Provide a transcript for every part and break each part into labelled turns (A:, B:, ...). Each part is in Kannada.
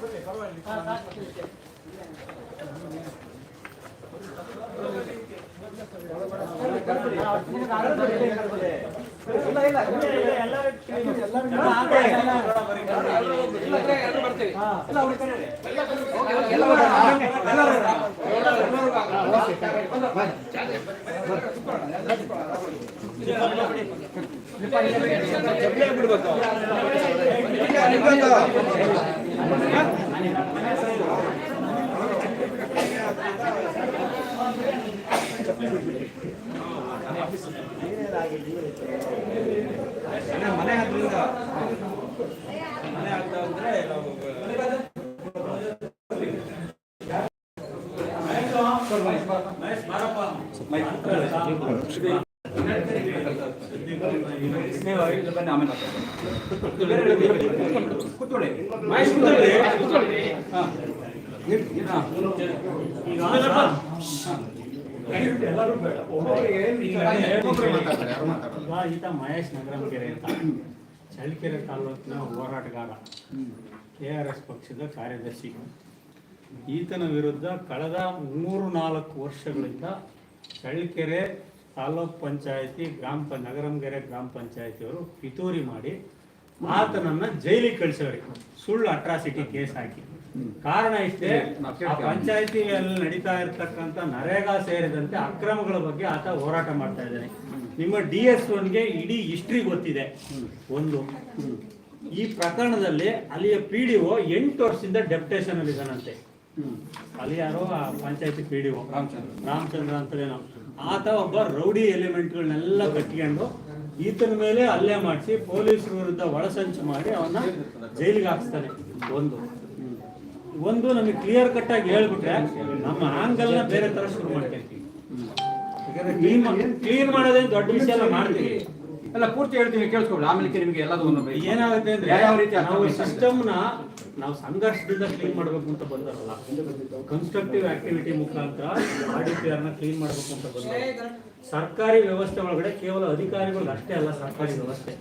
A: ಬಿಡ್ಬೇಕು ಮನೆ ಹತ್ರದಿಂದ ಮನೆ ಆಗ್ತಾ ಅಂದ್ರೆ ನಾವು ಮಹೇಶ್
B: ಈತ ಮಹೇಶ್ ನಗರಂಗೆರೆ ಅಂತ ಚಳ್ಳಕೆರೆ ತಾಲೂಕಿನ ಹೋರಾಟಗಾರ ಕೆ ಆರ್ ಎಸ್ ಪಕ್ಷದ ಕಾರ್ಯದರ್ಶಿ ಈತನ ವಿರುದ್ಧ ಕಳೆದ ಮೂರು ನಾಲ್ಕು ವರ್ಷಗಳಿಂದ ಚಳ್ಳಕೆರೆ ತಾಲೂಕ್ ಪಂಚಾಯತಿ ಗ್ರಾಮ ಪ ನಗರಂಗೆರೆ ಗ್ರಾಮ ಪಂಚಾಯತಿಯವರು ಪಿತೂರಿ ಮಾಡಿ ಆತನನ್ನ ಜೈಲಿಗೆ ಕಳಿಸೋರಿ ಸುಳ್ಳು ಅಟ್ರಾಸಿಟಿ ಕೇಸ್ ಹಾಕಿ. ಕಾರಣ ಇಷ್ಟೇ ಆ ಪಂಚಾಯತಿಯಲ್ಲಿ ನಡೀತಾ ಇರತಕ್ಕಂತ ನರೇಗಾ ಸೇರಿದಂತೆ ಅಕ್ರಮಗಳ ಬಗ್ಗೆ ಆತ ಹೋರಾಟ ಮಾಡ್ತಾ ಇದ್ದಾನೆ. ನಿಮ್ಮ ಡಿ ಎಸ್ ಒನ್ಗೆ ಇಡೀ ಹಿಸ್ಟ್ರಿ ಗೊತ್ತಿದೆ. ಒಂದು. ಈ ಪ್ರಕರಣದಲ್ಲಿ ಅಲ್ಲಿಯ ಪಿ ಡಿ ಒ ಎಂಟು ವರ್ಷದಿಂದ ಡೆಪ್ಟೇಷನ್ ಅಲ್ಲಿ ಇದ್ದಾನಂತೆ. ಅಲ್ಲಿ ಯಾರೋ ಆ ಪಂಚಾಯತಿ P D O.
C: Ramachandra.
B: Ramachandra ಅಂತಲೇನೋ ಆತ ಒಬ್ಬ ರೌಡಿ ಎಲಿಮೆಂಟ್ಗಳನ್ನೆಲ್ಲ ಕಟ್ಕೊಂಡು ಈತನ ಮೇಲೆ ಹಲ್ಲೆ ಮಾಡಿಸಿ ಪೊಲೀಸರ ವಿರುದ್ಧ ಒಳಸಂಚು ಮಾಡಿ ಅವನ್ನ ಜೈಲಿಗೆ ಹಾಕ್ಸ್ತಾನೆ. ಒಂದು. ಒಂದು ನಮಗೆ ಕ್ಲಿಯರ್ ಕಟ್ ಆಗಿ ಹೇಳ್ಬಿಟ್ರೆ ನಮ್ಮ ಆಂಗಲ್ನ ಬೇರೆ ತರ ಶುರು ಮಾಡ್ತೀವಿ ಕ್ಲೀನ್ ಮಾಡೋದೇನು ದೊಡ್ಡ ವಿಷಯ ಎಲ್ಲ ಮಾಡ್ತೀವಿ
C: ಎಲ್ಲ ಪೂರ್ತಿ ಹೇಳ್ತೀವಿ ಕೇಳಿಸ್ಕೊಳ್ಳಿ ಆಮೇಲೆ ನಿಮಗೆ ಎಲ್ಲದೂ
B: ಏನಾಗುತ್ತೆ ಅಂದ್ರೆ
C: ಯಾವ ರೀತಿ ಅರ್ಥ
B: ನಾವು ಸಂಘರ್ಷದಿಂದ ಕ್ಲೀನ್ ಮಾಡಬೇಕು ಅಂತ ಬಂದಾರಲ್ಲ. ಕನ್ಸ್ಟ್ರಕ್ಟಿವ್ ಆಕ್ಟಿವಿಟಿ ಮುಖಾಂತರ ಆರ್ನ ಕ್ಲೀನ್ ಮಾಡಬೇಕು ಅಂತ ಬಂದ ಸರ್ಕಾರಿ ವ್ಯವಸ್ಥೆ ಒಳಗಡೆ ಕೇವಲ ಅಧಿಕಾರಿಗಳು ಅಷ್ಟೇ ಅಲ್ಲ ಸರ್ಕಾರಿ ವ್ಯವಸ್ಥೆ.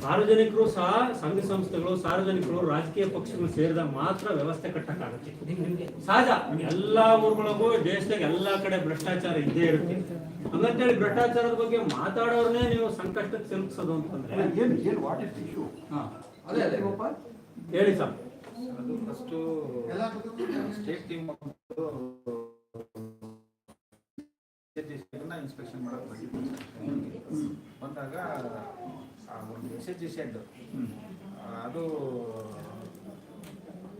B: ಸಾರ್ವಜನಿಕರು ಸಹ ಸಂಘ ಸಂಸ್ಥೆಗಳು ಸಾರ್ವಜನಿಕರು ರಾಜಕೀಯ ಪಕ್ಷಗಳು ಸೇರಿದಾಗ ಮಾತ್ರ ವ್ಯವಸ್ಥೆ ಕಟ್ಟಕ್ಕಾಗುತ್ತೆ. ಸಹಜ. ಎಲ್ಲಾ ಊರುಗಳಿಗೂ ದೇಶದಾಗ ಎಲ್ಲಾ ಕಡೆ ಭ್ರಷ್ಟಾಚಾರ ಇದ್ದೇ ಇರುತ್ತೆ. ಹಂಗಂತೇಳಿ ಭ್ರಷ್ಟಾಚಾರದ ಬಗ್ಗೆ ಮಾತಾಡೋರ್ನೇ ನೀವು ಸಂಕಷ್ಟಕ್ಕೆ ಸಿಲುಕಿಸೋದು ಅಂತಂದ್ರೆ ಹೇಳಿ ಸರ್.
A: ಅದು ಫಸ್ಟ್ ಸ್ಟೇಟ್ ಟೀಮ್ ಇನ್ಸ್ಪೆಕ್ಷನ್ ಮಾಡಕ್ ಬಂದಿದ್ದು ಬಂದಾಗ ಆ ಒಂದು ಎಸ್ ಎಚ್ ಜಿ ಶೆಡ್ ಅದು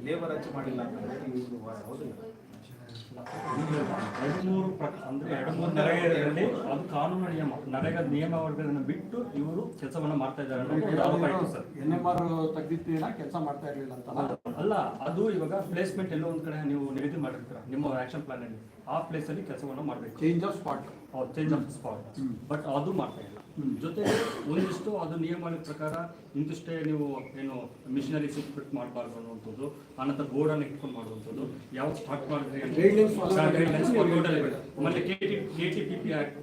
A: ಲೇಬರ್ ಹಚ್ಚಿ ಮಾಡಿಲ್ಲ ಅಂತ ಹೇಳಿ ಹೌದು ವಾ- ಹೌದಿಲ್ಲ
D: ಎರಡು ಮೂರು ಅಂದ್ರೆ ಎರಡು ಮೂರು ನರೇಗಾದಲ್ಲಿ ಅದು ಕಾನೂನು ನಿಯಮ ನರೇಗಾ ನಿಯಮಗಳನ್ನು ಬಿಟ್ಟು ಇವರು ಕೆಲಸವನ್ನ ಮಾಡ್ತಾ ಇದ್ದಾರೆ
E: ಎನ್ ಎಂ ಆರ್ ತೆಗ್ದಿದ್ದೀರಾ ಕೆಲಸ ಮಾಡ್ತಾ ಇರಲಿಲ್ಲ ಅಂತ?
D: ಅಲ್ಲ ಅದು ಇವಾಗ ಪ್ಲೇಸ್ಮೆಂಟ್ ಎಲ್ಲೋ ಒಂದ್ ಕಡೆ ನೀವು ನಿಗದಿ ಮಾಡಿರ್ತೀರ ನಿಮ್ಮ ಆಕ್ಷನ್ ಪ್ಲಾನ್ ಅಲ್ಲಿ. ಆ ಪ್ಲೇಸ್ ಅಲ್ಲಿ ಕೆಲಸವನ್ನು ಮಾಡಬೇಕು.
E: Change of spot
D: change of spot but ಅದು ಮಾಡ್ತಾ ಇಲ್ಲ. ಜೊತೆಗೆ ಒಂದಿಷ್ಟು ಅದು ನಿಯಮಗಳ ಪ್ರಕಾರ ಇಂತಿಷ್ಟೇ ನೀವು ಏನು ಮಿಷನರಿ ಫಿಟ್ ಮಾಡಬಾರ್ದು ಅನ್ನುವಂಥದ್ದು ಆನಂತರ ಬೋರ್ಡ್ ಅನ್ನು ಇಟ್ಕೊಂಡು ಮಾಡುವಂಥದ್ದು ಯಾವ ಸ್ಟಾರ್ಟ್ ಮಾಡಿದ್ರೆ K T P P act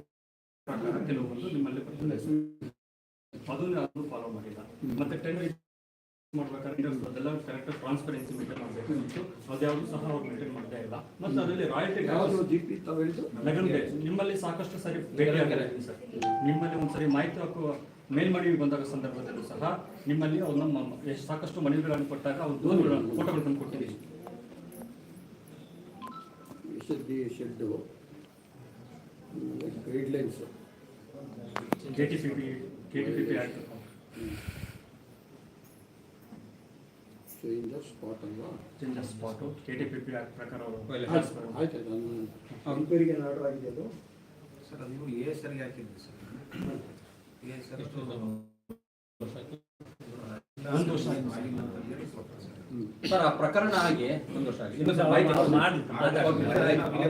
D: ಪ್ರಕಾರ ಕೆಲವೊಂದು ನಿಮ್ಮಲ್ಲಿ ಅದನ್ನು ಅದು ಫಾಲೋ ಮಾಡಿಲ್ಲ. ಮತ್ತೆ ಟೆಂಡರ್ ಮಾಡ್ಬೇಕಾದ್ರೆ ಅದೆಲ್ಲ ಕರೆಕ್ಟ್ ಟ್ರಾನ್ಸ್ಪರೆನ್ಸಿ ಮೇಂಟೈನ್ ಮಾಡಬೇಕು ಅದ್ಯಾವುದು ಸಹ ಅವ್ರು ಮೇಂಟೈನ್ ಮಾಡ್ತಾ ಇಲ್ಲ. ಮತ್ತೆ ಅದರಲ್ಲಿ ರಾಯಲ್ಟಿ
E: ತಾವು
D: ನಿಮ್ಮಲ್ಲಿ ಸಾಕಷ್ಟು ಸರಿ ಭೇಟಿ ಆಗಿದ್ದೀನಿ ಸರ್. ನಿಮ್ಮಲ್ಲಿ ಒಂದ್ಸರಿ ಮಾಹಿತಿ ಹಾಕುವ ಮೇಲ್ಮನವಿ ಬಂದಾಗ ಸಂದರ್ಭದಲ್ಲೂ ಸಹ ನಿಮ್ಮಲ್ಲಿ ಅವ್ರು ನಮ್ಮ ಸಾಕಷ್ಟು ಮನವಿಗಳನ್ನು ಕೊಟ್ಟಾಗ ಅವ್ರು ದೂರುಗಳನ್ನು ಫೋಟೋಗಳು ತಂದು
E: the shed guidelines
D: K T P P K T P P act
E: change of spot ಅಲ್ವಾ
D: change spot K T P P ಪ್ರಕಾರ ಅವರು
E: ಆಯ್ತು ಆಯ್ತು ನಾನು ಎನ್ಕ್ವೈರಿಗೆ ಆರ್ಡರ್ ಆಗಿದೆ ಅದು?
A: ಸರ್ ಅದು ನೀವು ಎ ಸರಿಗೆ ಹಾಕಿದ್ರಿ ಸರ್. ಎ ಸರ್
D: ಒಂದು ವರ್ಷ
A: ಸರ್.
C: ಆ ಪ್ರಕರಣ ಹಾಗೆ ಸಂತೋಷ ವರ್ಷ ಆಗಿದೆ.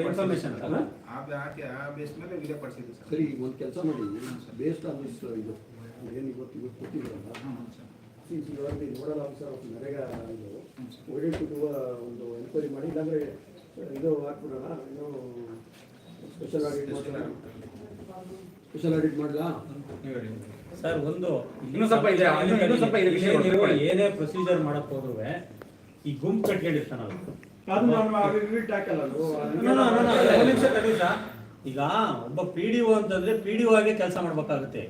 B: ಇನ್ಫಾರ್ಮೇಶನ್
A: ಆ ಬೇ- ಹಾಕಿ ಆ ಬೇಸ್ ಮೇಲೆ ಪಡಿಸಿದ್ವಿ ಸರ್.
E: ಸರಿ ಒಂದು ಕೆಲಸ ಮಾಡಿ. ಬೇಸ್ಡ್ ಆನ್ ದಿಸ್ ಇದು. ಏನು ಇವತ್ತು ಇವತ್ತು ಕೊಟ್ಟಿದ್ದೀರಲ್ಲ are the nodal officer of NREGA ಇದು ಒಳ್ಳೆ ಒಂದು ಎನ್ಕ್ವೈರಿ ಮಾಡಿ ಇಲ್ಲಾಂದರೆ ಇದು ಹಾಕ್ಬಿಡೋಣ ಇನ್ನು ಸ್ಪೆಷಲ್ ಆಡಿಟ್ ಮಾಡ್ತಾರೆ ಸ್ಪೆಷಲ್ ಆಡಿಟ್ ಮಾಡಲಾ.
B: ಸರ್ ಒಂದು
C: ಇನ್ನೂ ಸ್ವಲ್ಪ ಇದೆ, ಇನ್ನೂ- ಸ್ವಲ್ಪ ಇದೆ ವಿಷಯ
B: ನೀವು
C: ತಿಳ್ಕೊಳ್ಳಿ.
B: ಏನೇ ಪ್ರೊಸೀಜರ್ ಮಾಡಕ್ ಹೋದ್ರೆ ಈ ಗುಂಪು ಕಟ್ಕೊಂಡಿರ್ತಾನಲ್ಲ.
E: ಅದು.
B: ನಿಮಿಷ ಹಾಕಲ್ಲ ಈಗ ಒಬ್ಬ ಪಿ ಡಿ ಒ ಅಂತಂದ್ರೆ ಪಿ ಡಿ ಒ ಆಗಿ ಕೆಲಸ ಮಾಡ್ಬೇಕಾಗುತ್ತೆ.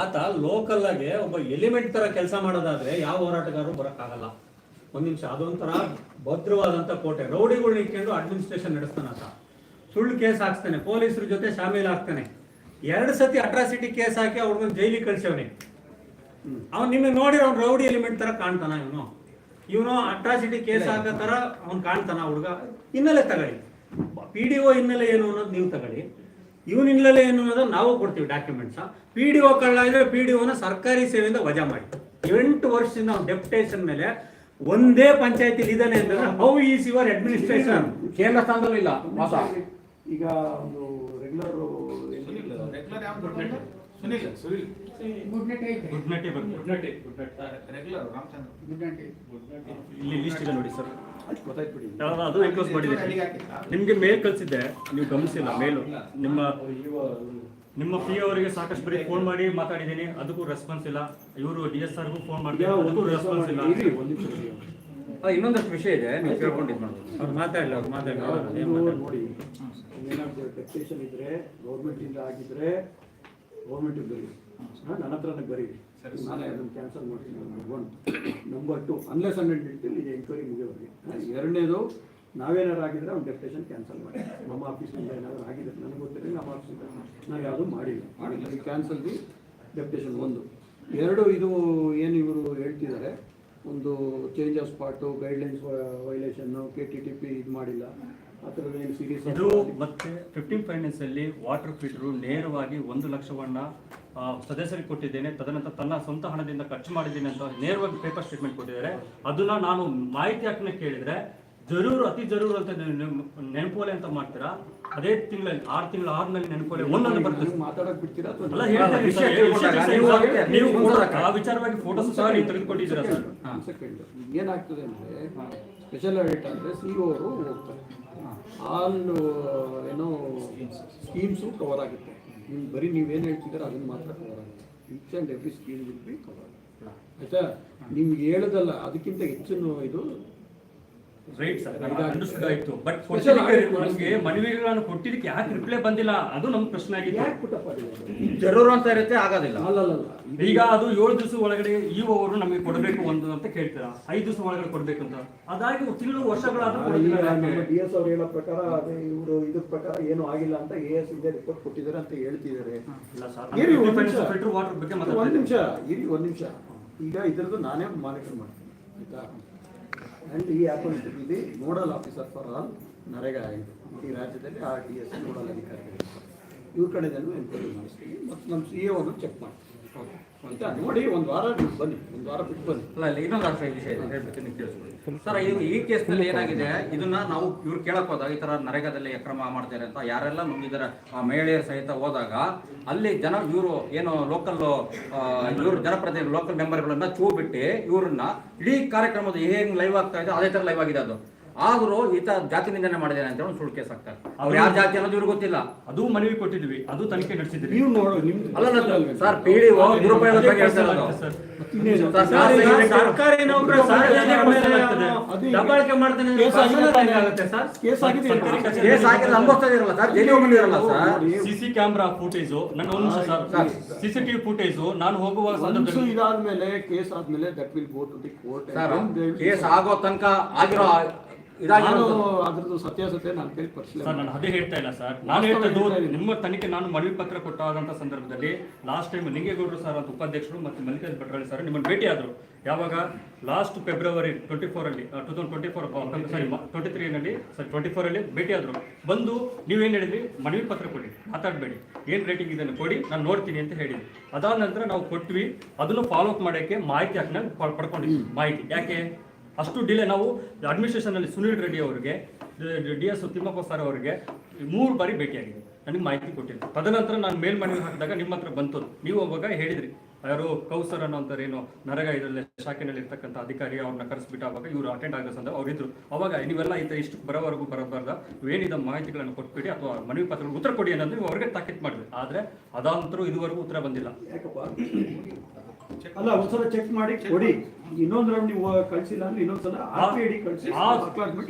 B: ಆತ ಲೋಕಲ್ ಆಗಿ ಒಬ್ಬ ಎಲಿಮೆಂಟ್ ತರ ಕೆಲಸ ಮಾಡೋದಾದ್ರೆ ಯಾವ ಹೋರಾಟಗಾರರು ಬರೋಕ್ಕಾಗಲ್ಲ. ಒಂದ್ ನಿಮಿಷ ಅದೊಂಥರ ಭದ್ರವಾದಂತ ಕೋಟೆ. ರೌಡಿಗಳು ಇಟ್ಕೊಂಡು ಅಡ್ಮಿನಿಸ್ಟ್ರೇಷನ್ ನಡೆಸ್ತಾನ ಆತ. ಸುಳ್ಳು ಕೇಸ್ ಹಾಕ್ತಾನೆ ಪೊಲೀಸರ ಜೊತೆ ಶಾಮೀಲ್ ಆಗ್ತಾನೆ. ಎರಡು ಸತಿ ಅಟ್ರಾಸಿಟಿ ಕೇಸ್ ಹಾಕಿ ಅವ್ರಿಗೊಂದು ಜೈಲಿಗೆ ಕಳ್ಸವನೆ ಅವ್ನು ನಿಮಗೆ ನೋಡಿ ಅವ್ನು ರೌಡಿ ಎಲಿಮೆಂಟ್ ತರ ಕಾಣ್ತಾನ ಇವನು. ಇವನು ಅಟ್ರಾಸಿಟಿ ಕೇಸ್ ಹಾಕೋ ತರ ಅವ್ನು ಕಾಣ್ತಾನ ಹುಡುಗ. ಹಿನ್ನೆಲೆ ತಗೊಳ್ಳಿ. ಪಿ ಡಿ ಒ ಹಿನ್ನೆಲೆ ಏನು ಅನ್ನೋದು ನೀವು ತಗೊಳ್ಳಿ. ಇವನ ಹಿನ್ನೆಲೆ ಏನು ಅನ್ನೋದು ನಾವು ಕೊಡ್ತೀವಿ ಡಾಕ್ಯುಮೆಂಟ್ಸ್ ಪಿ ಡಿ ಒ ಕಳ್ಳ ಇದ್ರೆ ಪಿ ಡಿ ಒನ ಸರ್ಕಾರಿ ಸೇವೆಯಿಂದ ವಜಾ ಮಾಡಿ. ಎಂಟು ವರ್ಷದಿಂದ ಅವ್ನು ಡೆಪ್ಯುಟೇಷನ್ ಮೇಲೆ ಒಂದೇ ಪಂಚಾಯತಿ ಇದಾನೆ ಅಂದ್ರೆ ಹೌ ಈಸ್ ಯುವರ್ ಅಡ್ಮಿನಿಸ್ಟ್ರೇಷನ್
C: ಕೇಂದ್ರ ಸ್ಥಾನದಲ್ಲೂ ಇಲ್ಲ
E: ಈಗ ಒಂದು regular
A: Sunil regular
D: good night good night good night
A: regular Ramachandra.
D: ಇಲ್ಲಿ ಲಿಸ್ಟ್ ಇದೆ ನೋಡಿ ಸರ್.
E: ಗೊತ್ತಾಯ್ತು ಬಿಡಿ.
D: ಅದು ಎನ್ಕ್ಲೋಸ್ ಮಾಡಿದೆ. ನಿಮ್ಗೆ ಮೇಲ್ ಕಳ್ಸಿದ್ದೆ. ನೀವು ಗಮನಿಸಿಲ್ಲ ಮೇಲು ನಿಮ್ಮ ನಿಮ್ಮ ಪಿ ಅವರಿಗೆ ಸಾಕಷ್ಟು ಬರೀ ಫೋನ್ ಮಾಡಿ ಮಾತಾಡಿದ್ದೀನಿ. ಅದಕ್ಕೂ ರೆಸ್ಪಾನ್ಸ್ ಇಲ್ಲ. ಇವರು ಡಿ ಎಸ್ ಆರ್ಗೂ ಫೋನ್ ಮಾಡಿದೆ
E: ಈಗ
D: ಅದಕ್ಕೂ ರೆಸ್ಪಾನ್ಸ್ ಇಲ್ಲ.
E: ಒಂದು ನಿಮಿಷ ಇರಿ.
C: ಇನ್ನೊಂದಷ್ಟು ವಿಷಯ ಇದೆ. ನೀವು ಕೇಳ್ಕೊಂಡಿದ್ದು ಮಾತಾಡಿಲ್ಲ
B: ಅವ್ರು ಮಾತಾಡಲಿ ಅವ್ರು ಮಾತಾಡಲಿ.
E: ಇದು ನೋಡಿ. ಏನಾಗ್ತದೆ ಟೆಕ್ಸೇಷನ್ ಇದ್ರೆ ಗೌರ್ಮೆಂಟ್ ಇಂದ ಆಗಿದ್ರೆ ಗೌರ್ಮೆಂಟ್ ನನ್ನ ಹತ್ರನೇ ಬರೀರಿ ನಾನೇ ಅದನ್ನು ಕ್ಯಾನ್ಸಲ್ ಮಾಡ್ತೀನಿ number one number two unless hundred ಇಟ್ಟಿಲ್ಲ ಈಗ ಎಂಕ್ವೈರಿ ಮುಗಿಯೋರಿಗೆ ಎರಡನೇದು? ನಾವೇನಾರು ಆಗಿದ್ರೆ ಅವ್ನು ಡೆಪ್ಟೇಷನ್ ಕ್ಯಾನ್ಸಲ್ ಮಾಡಿ. ನಮ್ಮ ಆಫೀಸಿಂದ ಏನಾದರೂ ಆಗಿದೆ ನನಗೆ ಗೊತ್ತಿರಲಿ ನಮ್ಮ ಆಫೀಸಿಂದ ನಾವು ಯಾವುದೂ ಮಾಡಿಲ್ಲ. ಮಾಡಿಲ್ಲ. ಕ್ಯಾನ್ಸಲ್ ದಿ ಡೆಪ್ಟೇಷನ್ ಒಂದು. ಎರಡು ಇದು ಏನು ಇವರು ಹೇಳ್ತಿದ್ದಾರೆ? ಒಂದು change of spot guidelines violation K T T P ಇದು ಮಾಡಿಲ್ಲ. ಆ ಸೀರಿಯಸ್
D: ಇದು ಮತ್ತೆ ಫಿಫ್ಟೀನ್ ಫೈನಾನ್ಸ್ ಅಲ್ಲಿ ವಾಟರ್ ಫಿಲ್ಟರ್ ನೇರವಾಗಿ ಒಂದು ಲಕ್ಷವನ್ನ ಸದಸ್ಯರಿಗೆ ಕೊಟ್ಟಿದ್ದೇನೆ. ತದನಂತರ ತನ್ನ ಸ್ವಂತ ಹಣದಿಂದ ಖರ್ಚು ಮಾಡಿದ್ದೀನಿ ಅಂತ ನೇರವಾಗಿ ಪೇಪರ್ ಸ್ಟೇಟ್ಮೆಂಟ್ ಕೊಟ್ಟಿದ್ದಾರೆ. ಅದನ್ನ ನಾನು ಮಾಹಿತಿ ಹಾಕನೆ ಕೇಳಿದ್ರೆ ಜರೂರು ಅತಿ ಜರೂರು ಅಂತ ನೆನ್- ನೆನ್- ನೆನಪೋಲೆ ಅಂತ ಮಾಡ್ತೀರಾ? ಅದೇ ತಿಂಗಳಲ್ಲಿ ಆರು ತಿಂಗಳು ಆರ್ನಲ್ಲಿ ನೆನಪೋಲೆ ಒಂದೊಂದು ಬರ್ತದೆ.
E: ಮಾತಾಡಕ್ ಬಿಡ್ತೀರಾ
D: ಅಲ್ಲ
C: ನೀವು
D: ಆ ವಿಚಾರವಾಗಿ ಫೋಟೋಸ್ ಸಹ ನೀವು ತೆಗೆದುಕೊಂಡಿದ್ದೀರಾ ಸರ್?
E: ಏನಾಗ್ತದೆ ಅಂದ್ರೆ ಸ್ಪೆಷಲ್ ಆಡಿಟ್ ಅಂದ್ರೆ ಸಿ ಅವರು ಹೋಗ್ತಾರೆ. ಆಲ್ ಏನೋ ಸ್ಕೀಮ್ಸು ಕವರ್ ಆಗುತ್ತೆ. ನೀವು ಬರೀ ನೀವೇನು ಹೇಳ್ತಿದ್ದೀರ ಅದನ್ನ ಮಾತ್ರ ಕವರ್ ಆಗುತ್ತೆ. Each and every scheme will be cover ಆಯ್ತಾ? ನಿಮ್ಗೆ ಹೇಳೋದಲ್ಲ ಅದಕ್ಕಿಂತ ಹೆಚ್ಚಿನ ಇದು
D: ರೈಟ್ ಸರ್ ಅಂಡರ್ಸ್ಟುಡ್ ಆಯ್ತು ಬಟ್ ನಮಗೆ ಮನವಿಗಳನ್ನು ಕೊಟ್ಟಿದ್ದಕ್ಕೆ ಯಾಕೆ ರಿಪ್ಲೈ ಬಂದಿಲ್ಲ? ಅದು ನಮ್ಮ ಪ್ರಶ್ನೆ
E: ಆಗಿದೆ
C: ಜರೂರು ಅಂತ ಇರುತ್ತೆ ಆಗೋದಿಲ್ಲ.
D: ಈಗ ಅದು ಏಳು ದಿವಸ ಒಳಗಡೆ ಈ ಅವರು ನಮಗೆ ಕೊಡಬೇಕು ಒಂದು ಅಂತ ಕೇಳ್ತೀರಾ? ಐದು ದಿವಸ ಒಳಗಡೆ ಕೊಡಬೇಕು ಅಂತ. ಅದಾಗಿ ತಿಂಗಳು ವರ್ಷಗಳಾದ್ರೂ?
E: ಡಿ ಎಸ್ ಅವ್ರು ಹೇಳೋ ಪ್ರಕಾರ ಅದೇ ಇವರು ಇದ್ರ ಪ್ರಕಾರ ಏನು ಆಗಿಲ್ಲ ಅಂತ ಎ ಎಸ್ ಇದೇ ರಿಪೋರ್ಟ್ ಕೊಟ್ಟಿದ್ದಾರೆ ಅಂತ ಹೇಳ್ತಿದ್ದಾರೆ.
D: ಇಲ್ಲ ಸರ್
E: ಇರಿ ಒಂದ್ ನಿಮಿಷ.
D: ಫಿಲ್ಟರ್ ವಾಟರ್ ಬಗ್ಗೆ
E: ಒಂದು ನಿಮಿಷ. ಇರಿ ಒಂದು ನಿಮಿಷ. ಈಗ ಇದರದ್ದು ನಾನೇ ಮಾನಿಟರ್ ಮಾಡ್ತೀನಿ. ಆಯ್ತಾ? ಆ್ಯಂಡ್ ಈ ಅಕೌಂಟ್ ಇದೆ nodal officer for all NREGA ಇದು ಈ ರಾಜ್ಯದಲ್ಲಿ ಆರ್ ಟಿ ಎಸ್ ನೋಡಲ್ ಅಧಿಕಾರಿಗಳು. ಇವ್ರ ಕಡೆದಲ್ಲೂ ಎನ್ಕ್ವೈರಿ ಮಾಡಿಸ್ತೀವಿ. ಮತ್ತು ನಮ್ಮ ಸಿ ಎ ಚೆಕ್ ಮಾಡ್ತೀವಿ. ಆಯ್ತಾ ನೋಡಿ, ಒಂದು ವಾರ ನೀವು ಬನ್ನಿ, ಒಂದು ವಾರ ಬಿಟ್ಟು ಬನ್ನಿ.
C: ಅಲ್ಲ, ಅಲ್ಲಿ, ಇನ್ನೊಂದು ಅರ್ಥ ವಿಷಯ ಇದೆ. ಹೇಳ್ಬಿಡ್ತೀನಿ ಕೇಳಿಸ್ಕೊಳ್ಳಿ. ಸರ್ ಇದು ಈ ಕೇಸ್ನಲ್ಲಿ ಏನಾಗಿದೆ? ಇದನ್ನ ನಾವು ಇವ್ರು ಕೇಳಕ್ ಹೋದಾಗ ಈ ತರ ನರೇಗಾದಲ್ಲಿ ಅಕ್ರಮ ಮಾಡ್ತಾರೆ ಅಂತ ಯಾರೆಲ್ಲ ನುಂಗಿದಾರೆ, ಆ ಮಹಿಳೆಯರ ಸಹಿತ ಹೋದಾಗ ಅಲ್ಲಿ ಜನ ಇವರು ಏನು ಲೋಕಲ್ ಇವರು ಜನಪ್ರತಿನಿಧಿ ಲೋಕಲ್ ಮೆಂಬರ್ಗಳನ್ನ ಚೂ ಬಿಟ್ಟು ಇವ್ರನ್ನ ಇಡೀ ಕಾರ್ಯಕ್ರಮದ ಹೇಗೆ ಲೈವ್ ಆಗ್ತಾ ಇದೆ, ಅದೇ ತರ ಲೈವ್ ಆಗಿದೆ ಅದು. ಆದ್ರೂ ಈತ ಜಾತಿ ನಿಂದನೆ ಮಾಡಿದಾನೆ ಅಂತ ಹೇಳಿ ಸುಳ್ಳು ಕೇಸ್ ಆಗ್ತಾರೆ ಅವ್ರು ಯಾವ ಜಾತಿ ಅನ್ನೋದು ಇವ್ರಿಗೆ ಗೊತ್ತಿಲ್ಲ.
D: ಅದು ಮನವಿ ಕೊಟ್ಟಿದ್ವಿ. ಅದು ತನಿಖೆ ನಡೆಸಿದ್ರಿ.
E: ನೀವು ನೋಡು
C: ಅಲ್ಲ ಸರ್ ಪಿ ಡಿ ದುರುಪಯೋಗ ಬಗ್ಗೆ
B: ಸರ್ಕಾರಿ ನೌಕರ ದಬ್ಬಾಳಿಕೆ ಮಾಡ್ತಾನೆ
E: ಕೇಸ್
C: ಅನುಭವಿಸ್ತಾ ಜೈಲಿಗೆ ಬಂದಿರಲ್ಲ
D: ಸಿಸಿ ಕ್ಯಾಮ್ರಾ ಫುಟೇಜು ನನ್ನ ಒಂದು ಸರ್. ಸಿಸಿಟಿವಿ ಫುಟೇಜು ನಾನು ಹೋಗುವ ಸಂದರ್ಭದಲ್ಲಿ
E: ಇದಾದ್ಮೇಲೆ ಕೇಸ್ ಆದ್ಮೇಲೆ that will go to the court.
C: Case ಆಗೋ ತನಕ ಆಗಿರೋ
E: ನಾನು ಅದ್ರದ್ದು ಸತ್ಯಾಸತ್ಯ ನಾನು ಪರಿಶೀಲನೆ
D: ಸರ್ ನಾನು ಅದೇ ಹೇಳ್ತಾ ಇಲ್ಲ ಸರ್. ನಾನು. ನಿಮ್ಮ ತನಿಖೆ ನಾನು ಮನವಿ ಪತ್ರ ಕೊಟ್ಟಾದಂಥ ಸಂದರ್ಭದಲ್ಲಿ ಲಾಸ್ಟ್ ಟೈಮ್ ಲಿಂಗೇಗೌಡರು ಸರ್ ಅಂತ ಉಪಾಧ್ಯಕ್ಷರು ಮತ್ತು ಮಲ್ಲಿಕಾರ್ಜುನ ಭಟ್ರಾಳಿ ಸರ್ ನಿಮ್ಮನ್ನು ಭೇಟಿ ಆದರು. ಯಾವಾಗ? ಲಾಸ್ಟ್ ಫೆಬ್ರವರಿ ಟ್ವೆಂಟಿ ಅಲ್ಲಿ two thousand twenty four sorry twenty ತ್ರೀನಲ್ಲಿ ಸರಿ ಟ್ವೆಂಟಿ ಫೋರಲ್ಲಿ ಭೇಟಿ ಆದರು. ಬಂದು ನೀವೇನು ಹೇಳಿದ್ರಿ? ಮನವಿ ಪತ್ರ ಕೊಡಿ ಮಾತಾಡಬೇಡಿ. ಏನು ರೇಟಿಂಗ್ ಇದನ್ನು ಕೊಡಿ ನಾನು ನೋಡ್ತೀನಿ ಅಂತ ಹೇಳಿದ್ವಿ ಅದಾದ ನಂತರ ನಾವು ಕೊಟ್ವಿ ಅದನ್ನು ಫಾಲೋ ಅಪ್ ಮಾಡೋಕ್ಕೆ ಮಾಹಿತಿ ಹಾಕಿ ನಾನು ಪಡ್- ಪಡ್ಕೊಂಡಿದ್ವಿ. ಮಾಹಿತಿ ಯಾಕೆ? ಅಷ್ಟು ಡಿಲೇ ನಾವು ಅಡ್ಮಿನಿಸ್ಟ್ರೇಷನ್ ಅಲ್ಲಿ ಸುನಿಲ್ ರೆಡ್ಡಿ ಅವರಿಗೆ, ಡಿ ಎಸ್ ತಿಮ್ಮಪ್ಪ ಸರ್ ಅವರಿಗೆ ಮೂರು ಬಾರಿ ಭೇಟಿಯಾಗಿದೆ. ನನಗೆ ಮಾಹಿತಿ ಕೊಟ್ಟಿಲ್ಲ ತದನಂತರ ನಾನು ಮೇಲ್ಮನವಿ ಹಾಕಿದಾಗ ನಿಮ್ಮ ಹತ್ರ ಬಂತು. ನೀವು ಅವಾಗ ಹೇಳಿದ್ರಿ. ಯಾರು ಕೌಸರ್ ಏನು, ನರಗ ಇದರಲ್ಲಿ ಶಾಖೆನಲ್ಲಿ ಇರ್ತಕ್ಕಂಥ ಅಧಿಕಾರಿ ಅವ್ರನ್ನ ಕರೆಸ್ಬಿಟ್ಟು ಅವಾಗ ಇವರು ಅಟೆಂಡ್ ಆಗೋ ಸಂದರ್ಭ ಅವ್ರು ಇದ್ರು. ಅವಾಗ ನೀವೆಲ್ಲ ಈ ಇಷ್ಟು ಬರೋವರೆಗೂ ಬರಬಾರ್ದ. ಏನಿದ ಮಾಹಿತಿಗಳನ್ನು ಕೊಟ್ಬಿಡಿ ಅಥವಾ ಮನವಿ ಪತ್ರ ಉತ್ತರ ಕೊಡಿ ಅನ್ನೋದು ನೀವು ಅವ್ರಿಗೆ ತಾಕೀತು ಮಾಡಿದ್ರಿ. ಆದರೆ ಅದಾನಂತರ ಇದುವರೆಗೂ ಉತ್ತರ ಬಂದಿಲ್ಲ.
E: ಅಲ್ಲ ಚೆಕ್ ಮಾಡಿ, ಕೊಡಿ. ಇನ್ನೊಂದು ರೌಂಡ್ ನೀವು ಕಳ್ಸಿಲ್ಲ ಅಂದ್ರೆ ಇನ್ನೊಂದ್ಸಲ ಆರ್ ಪಿ ಐ ಡಿ ಕಳ್ಸಿ
D: ಆ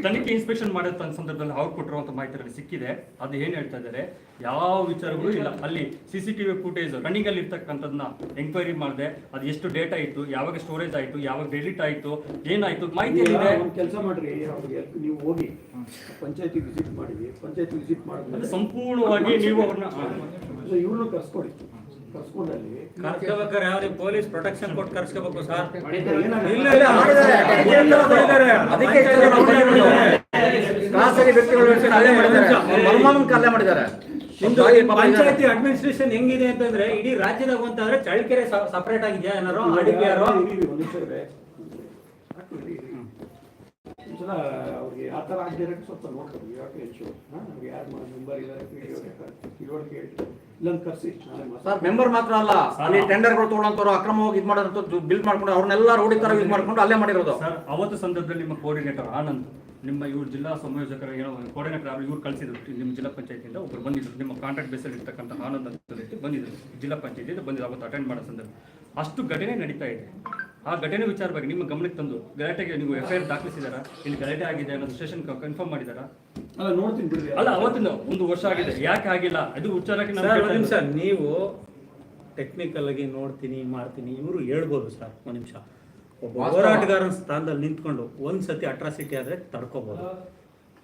D: ತನಿಖೆ ಇನ್ಸ್ಪೆಕ್ಷನ್ ಮಾಡಿದ ಸಂದರ್ಭದಲ್ಲಿ ಅವ್ರು ಕೊಟ್ಟಿರುವಂತ ಮಾಹಿತಿಯಲ್ಲಿ ಸಿಕ್ಕಿದೆ. ಅದು ಏನ್ ಹೇಳ್ತಾ ಇದ್ದಾರೆ? ಯಾವ ವಿಚಾರಗಳು ಇಲ್ಲ. ಅಲ್ಲಿ C C TV footage running ಅಲ್ಲಿ ಇರ್ತಕ್ಕಂಥದ್ನ ಎಂಕ್ವೈರಿ ಮಾಡಿದೆ. ಅದು ಎಷ್ಟು ಡೇಟಾ ಇತ್ತು ಯಾವಾಗ ಸ್ಟೋರೇಜ್ ಆಯ್ತು ಯಾವಾಗ ಡೆಲಿಟ್ ಆಯ್ತು ಏನಾಯ್ತು ಮಾಹಿತಿ
E: ಇದೆ ಕೆಲಸ ಮಾಡ್ರಿ ಅವ್ರಿಗೆ ನೀವು ಹೋಗಿ ಪಂಚಾಯತಿ ವಿಸಿಟ್ ಮಾಡಿ ಪಂಚಾಯತಿ ವಿಸಿಟ್ ಮಾಡಿದ್ರೆ
D: ಸಂಪೂರ್ಣವಾಗಿ ನೀವು ಅವ್ರನ್ನ
E: ಇವ್ರನ್ನ ಕರ್ಸ್ಕೊಡಿ.
B: ಪೊಲೀಸ್ ಪ್ರೊಟೆಕ್ಷನ್ ಕೊಟ್ಟು ಕರ್ಸ್ಕೋಬೇಕು ಸರ್.
C: ಇಲ್ಲ ಇಲ್ಲ ಮಾಡಿದ್ದಾರೆ. ಖಾಸಗಿ ವ್ಯಕ್ತಿಗಳ ಮಾಡಿದ್ದಾರೆ. ಮಾಡಿದ್ದಾರೆ.
B: ನಿಮ್ದು. ಪಂಚಾಯತಿ ಅಡ್ಮಿನಿಸ್ಟ್ರೇಷನ್ ಹೆಂಗಿದೆ ಅಂತಂದ್ರೆ ಇಡೀ ರಾಜ್ಯದಾಗ ಅಂತಂದ್ರೆ ಚಳ್ಳಕೆರೆ ಸಪರೇಟ್ ಆಗಿದೆಯಾ ಏನಾರು ಆರ್ ಡಿ ಪಿ ಆರ್
E: ಹಾಕ್ಬಿಡಿ, ಅವ್ರಿಗೆ ಆ ಥರ ಆಗಿರೋಕ್ಕೆ ಸ್ವಲ್ಪ ನೋಡ್ಕೊಳ್ಳಿ ಯಾಕೆ ಹಾಂ ನಮ್ಗೆ ಯಾರು ಮೆಂಬರ್ ಇಲ್ಲ ತಿಳುವಳಿಕೆ ಇಲ್ಲೊಂದು ಕರ್ಸಿ.
C: ಸರ್ ಮೆಂಬರ್ ಮಾತ್ರ ಅಲ್ಲ. ಅಲ್ಲಿ ಟೆಂಡರ್ಗಳು ತಗೊಳ್ಳೋಂಥವ್ರು ಅಕ್ರಮವಾಗಿ ಇದು ಮಾಡೋದಂತ ಬಿಲ್ ಮಾಡ್ಕೊಂಡು ಅವ್ರನ್ನೆಲ್ಲ ರೋಡಿ ತರ ಯೂಸ್ ಮಾಡ್ಕೊಂಡು ಅಲ್ಲೇ ಮಾಡಿರೋದು.
D: ಸರ್ ಅವತ್ತು ಸಂದರ್ಭದಲ್ಲಿ ನಿಮ್ಮ ಕೋಆರ್ಡಿನೇಟರ್ ಆನಂದ್ ನಿಮ್ಮ ಇವ್ರ ಜಿಲ್ಲಾ ಸಂಯೋಜಕರ ಏನೋ ಕೋಆರ್ಡಿನೇಟರ್ ಅವರು ಇವ್ರು ಕಳಿಸಿದ್ರು. ನಿಮ್ಮ ಜಿಲ್ಲಾ ಪಂಚಾಯತಿಯಿಂದ ಒಬ್ರು ಬಂದಿದ್ರು. ನಿಮ್ಮ ಕಾಂಟ್ರಾಕ್ಟ್ ಬೇಸಲ್ಲಿ ಇರ್ತಕ್ಕಂಥ ಆನಂದ್ ಅಂತ ಬಂದಿದ್ರು. ಜಿಲ್ಲಾ ಪಂಚಾಯತಿಯಿಂದ ಬಂದಿದ್ರು. ಅವತ್ತು ಅಟೆಂಡ್ ಮಾಡೋ ಸಂದರ್ಭ. ಅಷ್ಟು ಘಟನೆ ನಡೀತಾ ಇದೆ. ಆ ಘಟನೆ ವಿಚಾರವಾಗಿ ನಿಮ್ಮ ಗಮನಕ್ಕೆ ತಂದು ಗಲಾಟೆಗೆ ನೀವು ಎಫ್ ಐ ಆರ್ ದಾಖಲಿಸಿದಾರಾ? ಇಲ್ಲಿ ಗಲಾಟೆ ಆಗಿದೆ ಅನ್ನೋದು ಸ್ಟೇಷನ್ ಕನ್ಫರ್ಮ್ ಮಾಡಿದಾರ?
E: ಅಲ್ಲ ನೋಡ್ತೀನಿ ಬಿಡಿ.
D: ಅಲ್ಲ ಅವತ್ತಿಂದ ಒಂದು ವರ್ಷ ಆಗಿದೆ. ಯಾಕೆ ಆಗಿಲ್ಲ? ಅದು ವಿಚಾರಕ್ಕೆ
B: ಸರ್
D: ಕೇಳ್ತಾ
B: ಒಂದು ನಿಮಿಷ ನೀವು ಟೆಕ್ನಿಕಲ್ ಆಗಿ ನೋಡ್ತೀನಿ ಮಾಡ್ತೀನಿ. ಇವರು ಹೇಳ್ಬೋದು ಸರ್ ಒಂದು ನಿಮಿಷ. ಒಬ್ಬ. ಹೋರಾಟಗಾರನ ಸ್ಥಾನದಲ್ಲಿ ನಿಂತ್ಕೊಂಡು ಒಂದ್ ಸತಿ ಅಟ್ರಾಸಿಟಿ ಆದ್ರೆ ತಡ್ಕೋಬಹುದು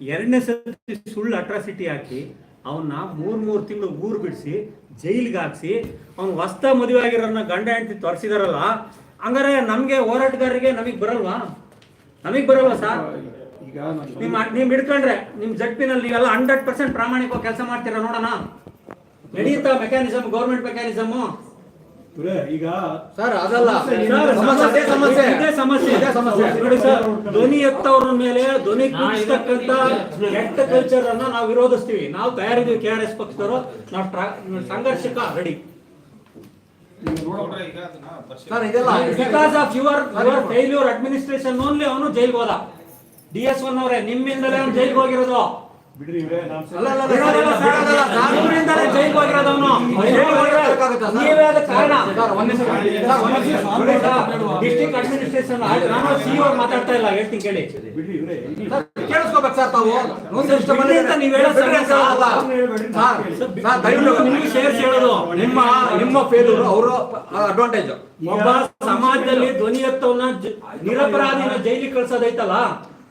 B: ಎರಡನೇ ಸತಿ ಸುಳ್ಳು ಅಟ್ರಾಸಿಟಿ ಹಾಕಿ ಅವನ್ನ ಮೂರ್ ಮೂರ್ ತಿಂಗಳು ಊರು ಬಿಡಿಸಿ ಜೈಲಿಗೆ ಹಾಕ್ಸಿ ಅವ್ನು ಹೊಸ್ತ ಮದುವೆ ಆಗಿರೋನ್ನ ಗಂಡ ಹೆಂಡತಿ ತೋರಿಸಿದಾರಲ್ಲ ಹಂಗಾರೆ ನಮ್ಗೆ ಹೋರಾಟಗಾರರಿಗೆ ನಮಗ್ ಬರಲ್ವಾ? ನಮಗ್ ಬರಲ್ವಾ ಸರ್? ನಿಮ್ ನೀವ್ ಹಿಡ್ಕೊಂಡ್ರೆ ನಿಮ್ ಜಡ್ಪಿನಲ್ಲಿ ನೀವೆಲ್ಲ ಹಂಡ್ರೆಡ್ ಪರ್ಸೆಂಟ್ ಪ್ರಾಮಾಣಿಕವಾಗಿ ಕೆಲಸ ಮಾಡ್ತೀರಾ ನೋಡೋಣ. ನಡೆಯುತ್ತಾ ಮೆಕ್ಯಾನಿಸಮ್ ಗೌರ್ಮೆಂಟ್ ಮೆಕ್ಯಾನಿಸಮ್
E: ಈಗ
C: ಸರ್ ಅದಲ್ಲ. ಸಮಸ್ಯೆ ಅದೇ ಸಮಸ್ಯೆ
B: ಇದೇ ಸಮಸ್ಯೆ.
C: ಇದೇ ಸಮಸ್ಯೆ.
B: ನೋಡಿ ಸರ್ ಧ್ವನಿ ಎತ್ತವ್ರ ಮೇಲೆ ಧ್ವನಿ ಕೂಡಿಸ್ತಕ್ಕಂತ ಕೆಟ್ಟ ಕಲ್ಚರ್ ಅನ್ನ ನಾವು ವಿರೋಧಿಸ್ತೀವಿ. ನಾವು ತಯಾರಿದ್ದೀವಿ ಕೆ ಆರ್ ಎಸ್ ಪಕ್ಷದವರು. ನಾವು ಟ್ರಾ- ಸಂಘರ್ಷಕ್ಕ ರೆಡಿ
E: ಈಗ ನೋಡೋಣ
A: ನೋಡ್ರೆ ಈಗ ಅದನ್ನ ಪರಿಶೀಲನೆ
C: ಸರ್ ಇದೆಲ್ಲ
B: because of your your failure administration only ಅವನು ಜೈಲ್ಗೆ ಹೋದ. ಡಿ ಎಸ್ ಒನ್ ಅವರೇ ನಿಮ್ಮಿಂದಲೇ ಅವ್ನು ಜೈಲ್ಗೆ ಹೋಗಿರೋದು. ಅಡ್ಮಿನಿಸ್ಟ್ರೇಷನ್ ನಾನು ಮಾತಾಡ್ತಾ ಇಲ್ಲ ಹೇಳ್ತೀನಿ ಕೇಳಿ.
C: ಕೇಳಿಸ್ಕೊಬೇಕು ಸರ್ ತಾವು.
B: ನೀವ್ ನಿಮ್ಗೆ ಹೇಳೋದು.
C: ನಿಮ್ಮ ನಿಮ್ಮ ಅವರು ಅಡ್ವಾಂಟೇಜ್
B: ಒಬ್ಬ ಸಮಾಜದಲ್ಲಿ ಧ್ವನಿ ಎತ್ತವನ್ನ ನಿರಪರಾಧಿನ ಜೈಲಿಗೆ ಕಳ್ಸೋದೈತಲ್ಲ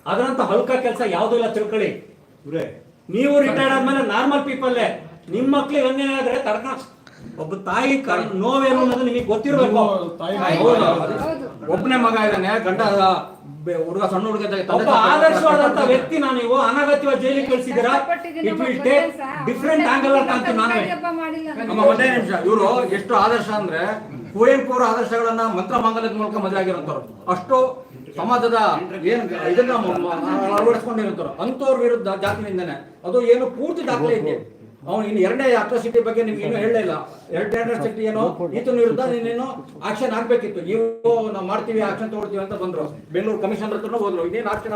B: ಅದರಂತ ಹಲ್ಕ ಕೆಲಸ ಯಾವ್ದು ಇಲ್ಲ ತಿಳ್ಕೊಳ್ಳಿ. ನೀವು ರಿಟೈರ್ಡ್ ಆದ್ಮೇಲೆ ನಾರ್ಮಲ್ ಪೀಪಲ್ ನಿಮ್ಮ ಮಕ್ಳಿಗೆ ಆದ್ರೆ ತರ್ಕ ಒಬ್ಬ ತಾಯಿ ನೋವೇನು ಅನ್ನೋದು ನಿಮಗೆ ಗೊತ್ತಿರಬೇಕು.
C: ಒಬ್ಬನೇ ಮಗ ಇದ್ದಾನೆ ಗಂಡ ಹುಡುಗ ಸಣ್ಣ ಹುಡುಗ
B: ಒಬ್ಬ ಆದರ್ಶವಾದಂತ ವ್ಯಕ್ತಿ ನಾನು ನೀವು ಅನಗತ್ಯವಾಗಿ ಜೈಲಿಗೆ ಕಳ್ಸಿದ್ದೀರಾ? It will take different angle ಅಂತ ಅಂತ ನಾನೇ
C: ನಮ್ಮ ಒಂದೇ ನಿಮಿಷ. ಇವರು ಎಷ್ಟು ಆದರ್ಶ ಅಂದ್ರೆ ಕುವೆಂಪು ಅವರ ಆದರ್ಶಗಳನ್ನ ಮಂತ್ರ ಮಾಂಗಲ್ಯದ ಮೂಲಕ ಮದುವೆ ಆಗಿರೋಂಥವ್ರು. ಅಷ್ಟು ಸಮಾಜದ ಏನು ಇದನ್ನ ಅಳವಡಿಸ್ಕೊಂಡಿರೋಂಥವ್ರು ಅಂತವ್ರ ವಿರುದ್ಧ ಜಾತಿ ನಿಂದನೆ ಅದು ಏನು ಪೂರ್ತಿ ದಾಖಲೆ ಇದೆ. ಅವನು ಇನ್ನು ಎರಡನೇ ಅಟ್ರಾಸಿಟಿ ಬಗ್ಗೆ ನಿಮ್ಗೆ ಏನು ಹೇಳಲೇ ಇಲ್ಲ. ಎರಡನೇ ಅಟ್ರಾಸಿಟಿ ಏನೋ ಈತನ ವಿರುದ್ಧ ನೀನೇನು ಆಕ್ಷನ್ ಆಗ್ಬೇಕಿತ್ತು. ನೀವು ನಾವು ಮಾಡ್ತೀವಿ ಆಕ್ಷನ್ ತಗೊಳ್ತೀವಿ ಅಂತ ಬಂದ್ರು. ಬೆಂಗಳೂರು ಕಮಿಷನರ್ ಹತ್ರನೂ ಹೋದ್ರು. ಇನ್ನೇನು ಆಕ್ಷನ್